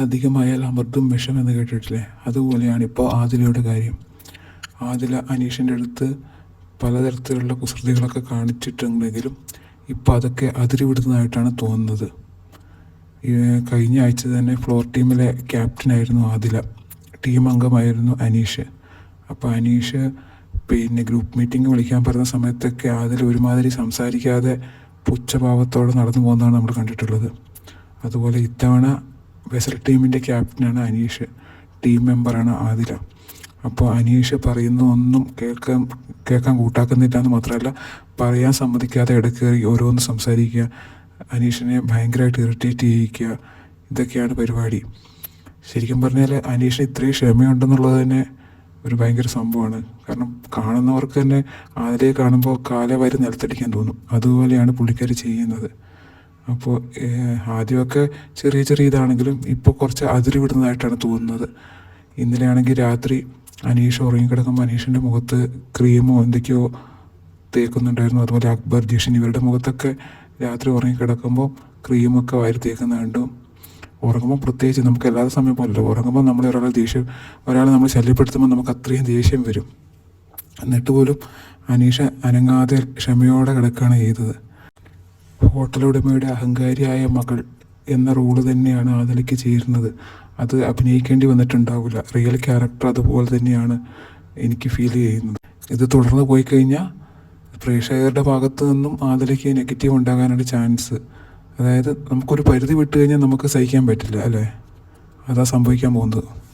അധികമായാൽ അമൃതും വിഷം എന്ന് കേട്ടിട്ടില്ലേ? അതുപോലെയാണ് ഇപ്പോൾ ആദിലയുടെ കാര്യം. ആദില അനീഷിന്റെ അടുത്ത് പലതരത്തിലുള്ള കുസൃതികളൊക്കെ കാണിച്ചിട്ടുണ്ടെങ്കിലും ഇപ്പോൾ അതൊക്കെ അതിരി വിടുന്നതായിട്ടാണ് തോന്നുന്നത് കഴിഞ്ഞ ആഴ്ച തന്നെ ഫ്ലോർ ടീമിലെ ക്യാപ്റ്റനായിരുന്നു ആദില. ടീം അംഗമായിരുന്നു അനീഷ്. അപ്പോൾ അനീഷ് പിന്നെ ഗ്രൂപ്പ് മീറ്റിംഗ് വിളിക്കാൻ പറഞ്ഞ സമയത്തൊക്കെ ആദിൽ ഒരുമാതിരി സംസാരിക്കാതെ പുച്ഛഭാവത്തോടെ നടന്നു പോകുന്നതാണ് നമ്മൾ കണ്ടിട്ടുള്ളത്. അതുപോലെ ഇത്തവണ വെസൽ ടീമിന്റെ ക്യാപ്റ്റനാണ് അനീഷ്. ടീം മെമ്പറാണ് ആദില അപ്പോൾ അനീഷ് പറയുന്ന ഒന്നും കേൾക്കാൻ കേൾക്കാൻ കൂട്ടാക്കുന്നില്ല എന്ന് മാത്രമല്ല പറയാൻ സമ്മതിക്കാതെ ഇടക്കേറി ഓരോന്ന് സംസാരിക്കുക അനീഷിനെ ഭയങ്കരമായിട്ട് ഇറിറ്റേറ്റ് ചെയ്യിക്കുക ഇതൊക്കെയാണ് പരിപാടി. ശരിക്കും പറഞ്ഞാൽ അനീഷിന് ഇത്രയും ക്ഷമയുണ്ടെന്നുള്ളത് തന്നെ ഒരു ഭയങ്കര സംഭവമാണ്. കാരണം കാണുന്നവർക്ക് തന്നെ ആദ്യമേ കാണുമ്പോൾ കാലെ വരെ നിലത്തടിക്കാൻ തോന്നും. അതുപോലെയാണ് പുള്ളിക്കാർ ചെയ്യുന്നത്. അപ്പോൾ ആദ്യമൊക്കെ ചെറിയ ചെറിയ ഇതാണെങ്കിലും ഇപ്പോൾ കുറച്ച് അതിരി വിടുന്നതായിട്ടാണ് തോന്നുന്നത്. ഇന്നലെ ആണെങ്കിൽ രാത്രി അനീഷ് ഉറങ്ങിക്കിടക്കുമ്പോൾ അനീഷിന്റെ മുഖത്ത് ക്രീമോ എന്തൊക്കെയോ തേക്കുന്നുണ്ടായിരുന്നു. അതുപോലെ അക്ബർ ജിഷൻ ഇവരുടെ മുഖത്തൊക്കെ രാത്രി ഉറങ്ങിക്കിടക്കുമ്പോൾ ക്രീമൊക്കെ വാരി തേക്കുന്ന കണ്ടു. ഉറങ്ങുമ്പോൾ പ്രത്യേകിച്ച് നമുക്ക് എല്ലാ സമയം പോലല്ലോ ഉറങ്ങുമ്പോൾ നമ്മൾ ഒരാളെ ദേഷ്യം ഒരാളെ നമ്മൾ ശല്യപ്പെടുത്തുമ്പോൾ നമുക്ക് അത്രയും ദേഷ്യം വരും. എന്നിട്ട് പോലും അനീഷ അനങ്ങാതെ ക്ഷമയോടെ കിടക്കുകയാണ് ചെയ്തത്. ഹോട്ടൽ ഉടമയുടെ അഹങ്കാരിയായ മകൾ എന്ന റോൾ തന്നെയാണ് ആദലയ്ക്ക് ചേരുന്നത്. അത് അഭിനയിക്കേണ്ടി വന്നിട്ടുണ്ടാവില്ല. റിയൽ ക്യാരക്ടർ അതുപോലെ തന്നെയാണ് എനിക്ക് ഫീൽ ചെയ്യുന്നത്. ഇത് തുടർന്ന് പോയി കഴിഞ്ഞാൽ പ്രേക്ഷകരുടെ ഭാഗത്തു നിന്നും ആദലയ്ക്ക് നെഗറ്റീവ് ഉണ്ടാകാനുള്ള ചാൻസ്. അതായത് നമുക്കൊരു പരിധി വിട്ട് കഴിഞ്ഞാൽ നമുക്ക് സഹിക്കാൻ പറ്റില്ല അല്ലേ? അതാ സംഭവിക്കാൻ പോകുന്നത്.